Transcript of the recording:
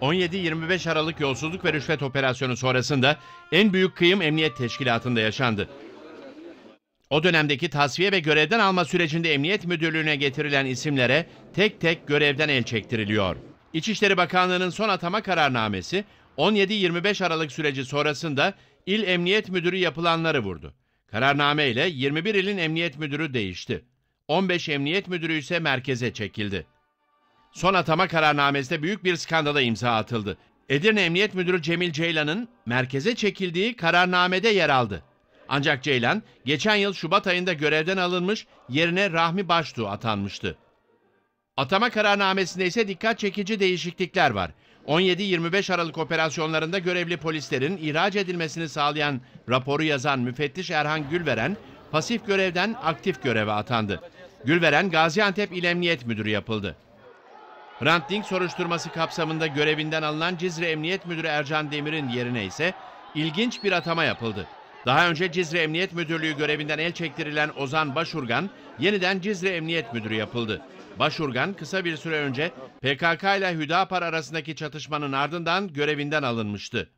17-25 Aralık yolsuzluk ve rüşvet operasyonu sonrasında en büyük kıyım emniyet teşkilatında yaşandı. O dönemdeki tasfiye ve görevden alma sürecinde emniyet müdürlüğüne getirilen isimlere tek tek görevden el çektiriliyor. İçişleri Bakanlığı'nın son atama kararnamesi 17-25 Aralık süreci sonrasında il emniyet müdürü yapılanları vurdu. Kararname ile 21 ilin emniyet müdürü değişti. 15 emniyet müdürü ise merkeze çekildi. Son atama kararnamesinde büyük bir skandala imza atıldı. Edirne Emniyet Müdürü Cemil Ceylan'ın merkeze çekildiği kararnamede yer aldı. Ancak Ceylan geçen yıl Şubat ayında görevden alınmış, yerine Rahmi Baştuğ atanmıştı. Atama kararnamesinde ise dikkat çekici değişiklikler var. 17-25 Aralık operasyonlarında görevli polislerin ihraç edilmesini sağlayan raporu yazan müfettiş Erhan Gülveren, pasif görevden aktif göreve atandı. Gülveren Gaziantep İl Emniyet Müdürü yapıldı. Hrant Dink soruşturması kapsamında görevinden alınan Cizre Emniyet Müdürü Ercan Demir'in yerine ise ilginç bir atama yapıldı. Daha önce Cizre Emniyet Müdürlüğü görevinden el çektirilen Ozan Başurgan yeniden Cizre Emniyet Müdürü yapıldı. Başurgan kısa bir süre önce PKK ile Hüdapar arasındaki çatışmanın ardından görevinden alınmıştı.